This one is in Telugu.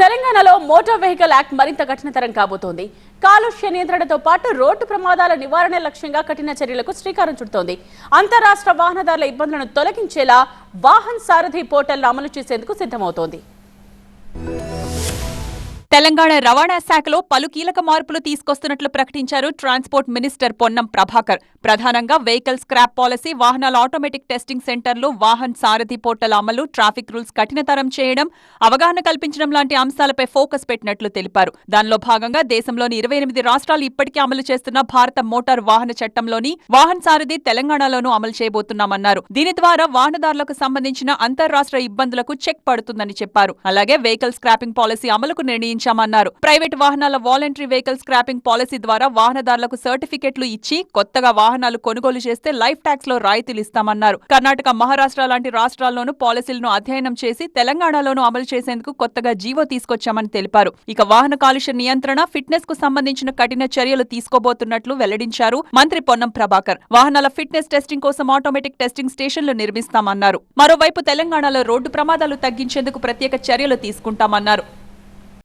తెలంగాణలో మోటార్ వెహికల్ యాక్ట్ మరింత కఠినతరం కాబోతోంది. కాలుష్య నియంత్రణతో పాటు రోడ్డు ప్రమాదాల నివారణ లక్ష్యంగా కఠిన చర్యలకు శ్రీకారం చుడుతోంది. అంతరాష్ట్ర వాహనదారుల ఇబ్బందులను తొలగించేలా వాహన్ సారథి పోర్టల్ అమలు చేసేందుకు సిద్ధమవుతోంది. తెలంగాణ రవాణా శాఖలో పలు కీలక మార్పులు తీసుకొస్తున్నట్లు ప్రకటించారు ట్రాన్స్పోర్ట్ మినిస్టర్ పొన్నం ప్రభాకర్. ప్రధానంగా వెహికల్ స్క్రాప్ పాలసీ వాహనాల ఆటోమేటిక్ టెస్టింగ్ సెంటర్లు వాహన్ సారథి పోర్టల్ అమలు ట్రాఫిక్ రూల్స్ కఠినతరం చేయడం అవగాహన కల్పించడం లాంటి అంశాలపై ఫోకస్ పెట్టినట్లు తెలిపారు. దానిలో భాగంగా దేశంలోని ఇరవై ఎనిమిది రాష్ట్రాలు ఇప్పటికే అమలు చేస్తున్న భారత మోటార్ వాహన చట్టంలోని వాహన్ సారథి తెలంగాణలోనూ అమలు చేయబోతున్నామన్నారు. దీని ద్వారా వాహనదారులకు సంబంధించిన అంతర్రాష్ట్ర ఇబ్బందులకు చెక్ పడుతుందని చెప్పారు. అలాగే వెహికల్ స్క్రాపింగ్ పాలసీ అమలుకు ప్రారంభించామన్నారు. ప్రైవేట్ వాహనాల వాలంటరీ వెహికల్ స్క్రాపింగ్ పాలసీ ద్వారా వాహనదారులకు సర్టిఫికెట్లు ఇచ్చి కొత్తగా వాహనాలు కొనుగోలు చేస్తే లైఫ్ ట్యాక్స్లో రాయితీలు ఇస్తామన్నారు. కర్ణాటక మహారాష్ట్ర లాంటి రాష్ట్రాల్లోనూ పాలసీలను అధ్యయనం చేసి తెలంగాణలోనూ అమలు చేసేందుకు కొత్తగా జీవో తీసుకొచ్చామని తెలిపారు. ఇక వాహన కాలుష్య నియంత్రణ ఫిట్నెస్కు సంబంధించిన కఠిన చర్యలు తీసుకోబోతున్నట్లు వెల్లడించారు మంత్రి పొన్నం ప్రభాకర్. వాహనాల ఫిట్నెస్ టెస్టింగ్ కోసం ఆటోమేటిక్ టెస్టింగ్ స్టేషన్లు నిర్మిస్తామన్నారు. మరోవైపు తెలంగాణలో రోడ్డు ప్రమాదాలు తగ్గించేందుకు ప్రత్యేక చర్యలు తీసుకుంటామన్నారు.